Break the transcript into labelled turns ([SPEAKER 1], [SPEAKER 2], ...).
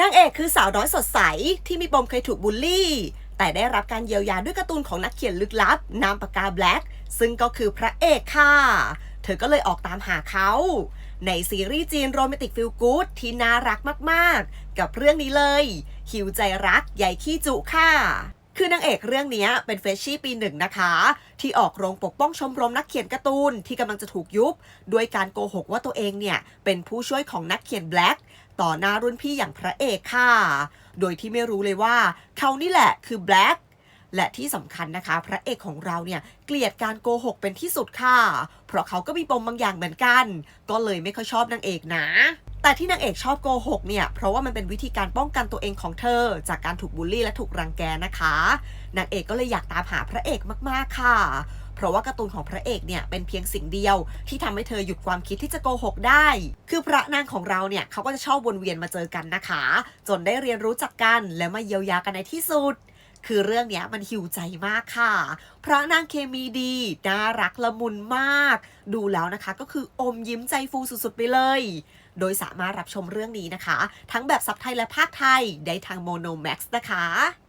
[SPEAKER 1] นางเอกคือสาวน้อยสดใส ที่มีปมเคยถูกบูลลี่ แต่ได้รับการเยียวยาด้วยการ์ตูนของนักเขียนลึกลับ นามปากกาแบล็กซึ่งก็คือพระเอกค่ะ เธอก็เลยออกตามหาเขา ในซีรีส์จีนโรแมนติกฟิลกู๊ดที่น่ารักมาก ๆ กับเรื่องนี้เลย หิวใจรักใหญ่ขี้จุค่ะ คือนางเอกเรื่องนี้เป็นเฟชชี่ปีหนึ่งนะคะ ที่ออกโรงปกป้องชมรมนักเขียนการ์ตูนที่กำลังจะถูกยุบ ด้วยการโกหกว่าตัวเองเนี่ยเป็นผู้ช่วยของนักเขียนแบล็กต่อหน้ารุ่นพี่อย่างพระเอกค่ะ โดยที่ไม่รู้เลยว่าเขานี่แหละคือแบล็กและที่สำคัญนะคะ พระเอกของเราเนี่ยเกลียดการโกหกเป็นที่สุดค่ะ เพราะเขาก็มีปมบางอย่างเหมือนกัน ก็เลยไม่ค่อยชอบนางเอกนะ แต่ที่นางเอกชอบโกหกเนี่ย เพราะว่ามันเป็นวิธีการป้องกันตัวเองของเธอ จากการถูกบูลลี่และถูกรังแกนะคะ นางเอกก็เลยอยากตามหาพระเอกมากๆค่ะ เพราะว่าการ์ตูนของพระเอกเนี่ยเป็นเพียงสิ่งเดียว ที่ทำให้เธอหยุดความคิดที่จะโกหกได้ คือพระนางของเราเนี่ยเขาก็จะชอบวนเวียนมาเจอกันนะคะ จนได้เรียนรู้จักกันและมาเยียวยากันในที่สุด คือเรื่องเนี้ยมันหิวใจมากค่ะ พระนางเคมีดี น่ารักละมุนมาก ดูแล้วนะคะก็คืออมยิ้มใจฟูสุดๆไปเลย โดยสามารถรับชมเรื่องนี้นะคะ ทั้งแบบซับไทยและภาคไทยได้ทางโมโนแม็กซ์นะคะ